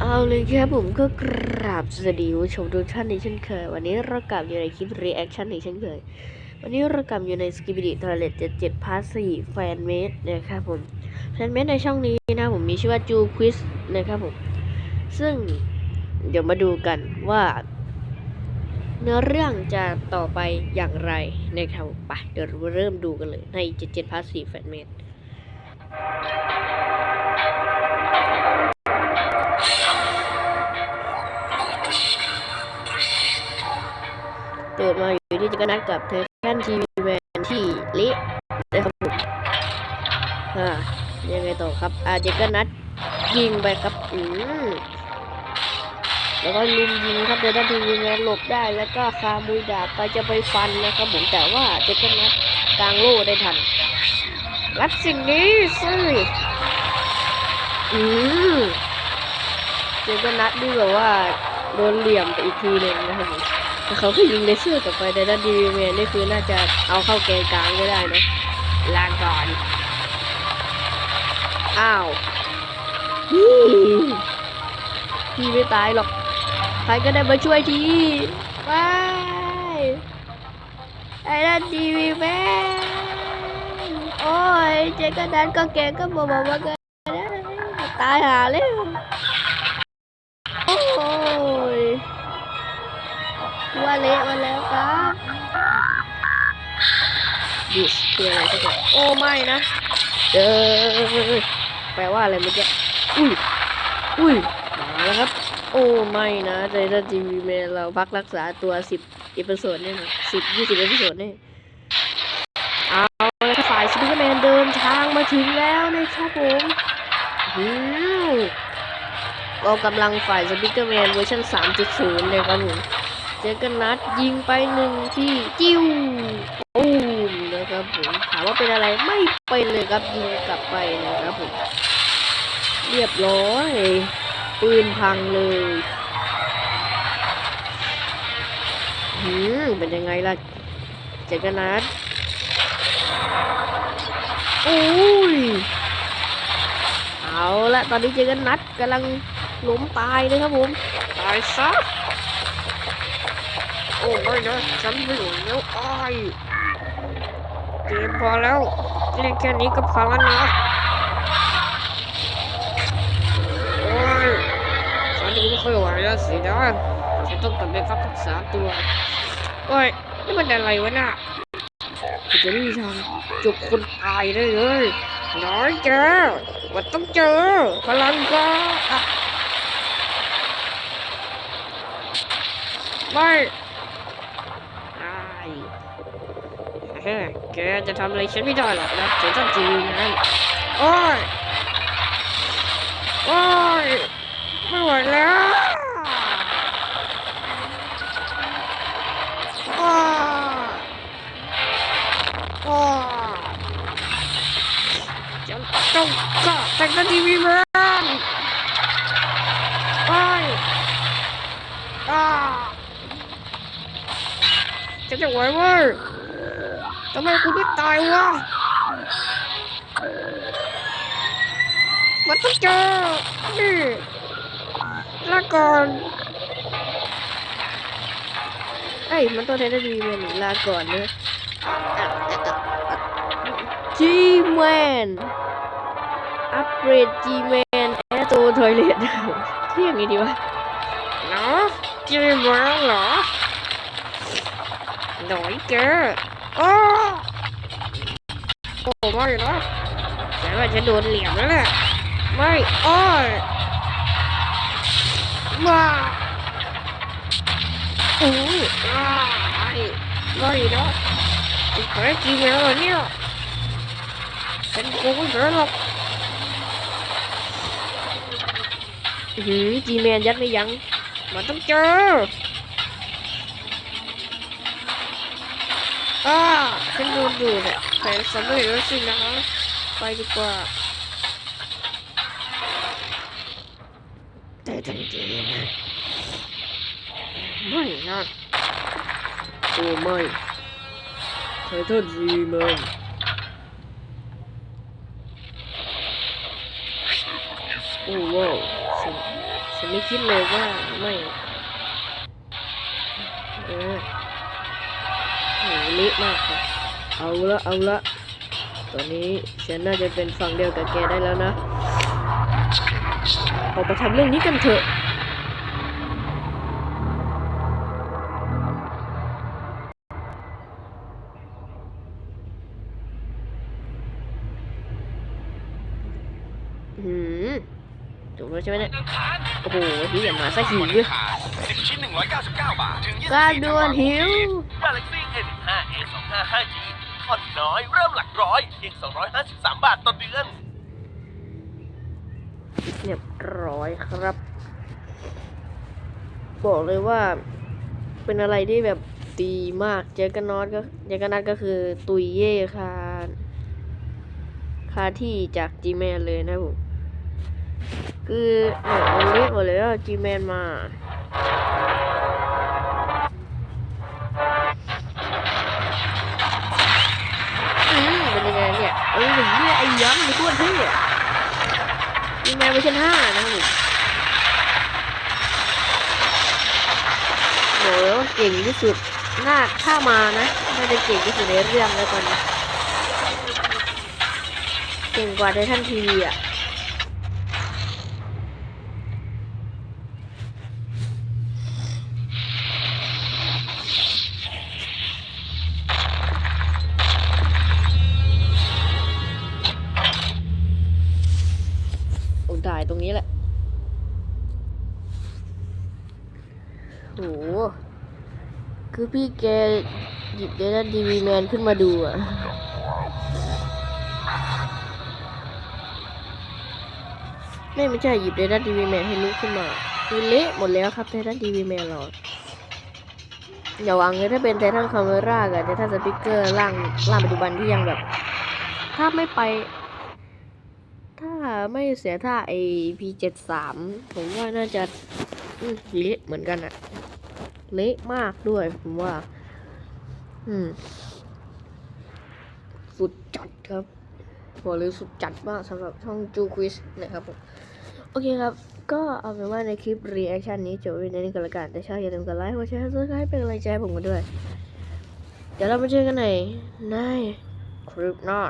เอาเลยครับผมก็กราบสวัสดีผู้ชมทุกท่านในเช่นเคย วันนี้เรากลับอยู่ในคลิป reaction ในเช่นเคย วันนี้เรากลับอยู่ใน s k i p ิ d ท Toilet 77 Part 4 Fan Made นะครับผม Fan Made ในช่องนี้นะผมมีชื่อว่าจูควิสนะครับผม ซึ่งเดี๋ยวมาดูกันว่า เนื้อเรื่องจะต่อไปอย่างไรนะครับไปเดี๋ยวเริ่มดูกันเลยใน77 Part 4 Fan Made เกรนัดกับเธอแค่นทีวีแมนที่เละนะครับผมอ่ายังไงต่อครับอาจักรนัดยิงไปครับอืมแล้วก็ลุมยิงครับเดนทีวีแมนหลบได้แล้วก็คามุยดาบไปจะไปฟันนะครับผมแต่ว่าเจกรนัดกลางโล่ได้ทันรับสิ่งนี้สิอืมเจกันนัดนี่แบบว่าโดนเหลี่ยมไปอีกทีหนึ่งนะครับผม แต่เขาก็ยิงเลเซอร์กลับไปแต่ด้านดีเมนนี่คือน่าจะเอาเข้าแกนกลางไม่ได้นะลางก่อน อ้าวพี่ไม่ตายหรอก ใครก็ได้มาช่วยทีไปไอ้ด้านดีวีแมนโอ้ยเจ๊ก็ดันก็แกก็บอกบอกว่าก็ตายหาเลยโอ้ ว่าเละมาแล้วครับดิสคืออะไรสักอย่างโอ้ไม่นะเออแปลว่าอะไรเมื่อกี้อุ้ยอุ้ยมาแล้วครับ โอ้ไม่นะใจถ้าจีวีแมเราพักรักษาตัวสิบอีพิโซดเนี่ยสิบยี่สิบอีพิโซดเนี่ยเอาฝ่ายสปิเกอร์แมนเดินทางมาถึงแล้วนะครับผมอืมก็กำลังฝ่ายสปิเกอร์แมนเวอร์ชัน3.0เลยครับผม จอกันนัดยิงไปหนึ่งที่จิ้วโอ้มนะครับผมถามว่าเป็นอะไรไม่เป็นเลยครับยิงกลับไปนะครับผมเรียบร้อยปืนพังเลยหืมเป็นยังไงล่ะเจอกันนัดโอ้ยเอาละตอนนี้เจอกันนัดกำลังล้มตายเลยครับผม ตายซะโอ้ไม่นะฉันไม่ไหวแล้วอ้ายเกมพอแล้วเล่นแค่นี้ก็พอแล้วนะโอ้ยฉันยังไม่ค่อยไหวแล้วสินะฉันต้องกลับไปพักรักษาตัวโอ้ยนี่มันอะไรวะน่ะจะไม่มีทางจบคนตายได้เลยน้อยเจอมันต้องเจอพลังก็อะไม่ เฮ้ยแกจะทำอะไรฉันไม่ได้หรอกนะฉันต้องจริงนะโอ้ย โอ้ย ไม่ไหวแล้วโอ้โอ้ฉันต้องกะแต่งหน้าทีวีแมนโอ้ยอ้าฉันจะไหวเว้ย ทำไมกูไม่ตายวะมันต้องเจอนี่ลาก่อนเอ้ยมันต้องใช้ได้ดีแมนลาก่อนเนอะจีแมนอัปเกรดจีแมนแอร์โตทอยเลทเที่ยงนี้ดีวะเนาะจีแมนเหรอหน่อยแกอ้อ โอ้ไม่นะฉันว่าจะโดนเหลี่ยมแล้วแหละไม่อ้อยมาโอ้ยอ้ไม่นะไอ้แผลจริงแล้วเนี่ยฉันคงเจอหรอกอื้อหือจีแมนยัดไม่ยั้งมันต้องเจอ อ่าฉันโดนดูดอะแผนสำเร็จแล้วสินะไปดีกว่า แต่ทันทีนะไม่นะโอ้ไม่ไททันซีแมนโอ้ว้าวฉันฉันฉันไม่คิดเลยว่าไม่เออโห เละมากครับเอาละเอาละตอนนี้ฉันน่าจะเป็นฝั่งเดียวกับแกได้แล้วนะออกไปทำเรื่องนี้กันเถอะ แล้วใช่ไหมเนี่ย โอ้โหที่อย่ามาซะหิวเลยหนึ่งชิ้น199 บาท ถึงกล้าดวนหิว Galaxy A15 A25 5G ผ่อนน้อยเริ่มหลักร้อยเพียง 253 บาทต่อเดือน เรียบร้อยครับ บอกเลยว่า เป็นอะไรที่แบบดีมาก เจอกันนอตก็เจอกันนัดก็คือตุยเย่คาคาที่จากจีแมนเลยนะผม คือเนี่ยมันเละหมดเลยว่าจีแมนมาอืมเป็นยังไงเนี่ยเออหนึ่งเนี่ยไอ้ย้ำมันโคตรเท่จีแมนเวอร์ชันห้านะครับผมโหเก่งที่สุดน่าถ้ามานะน่าจะเก่งที่สุดในเรื่องแล้วตอนนี้เก่งกว่าไททันทีวีอะ รงนี้แหละโหคือพี่แกหยิบเดต้าดีวีแมนขึ้นมาดูอะไม่ไม่ใช่หยิบเดต้าดีวีแมนให้ลุกขึ้นมาคือเละหมดแล้วครับเดต้าดีวีแมนเราอย่าหวังเลยถ้าเป็นไททันคาเมรากับไททันสปิเกอร์ร่างร่างปัจจุบันที่ยังแบบ ถ้าไม่ไป ถ้าไม่เสียท่าไอพีเจ็ดสามผมว่าน่าจะเละเหมือนกันอะเละมากด้วยผมว่า อืม สุดจัดครับบอกเลยสุดจัดมากสำหรับช่องจูควิสนะครับผมโอเคครับ ก็เอาเป็นว่าในคลิปรีแอคชั่นนี้จบไว้ในนี้ก็แล้วกันแต่ชอบอย่าลืมกดไลค์กดแชร์กดซับสไครป์เป็นกำลังใจให้ผมกันด้วย เดี๋ยวเรามาเจอกันในในคลิปหน้า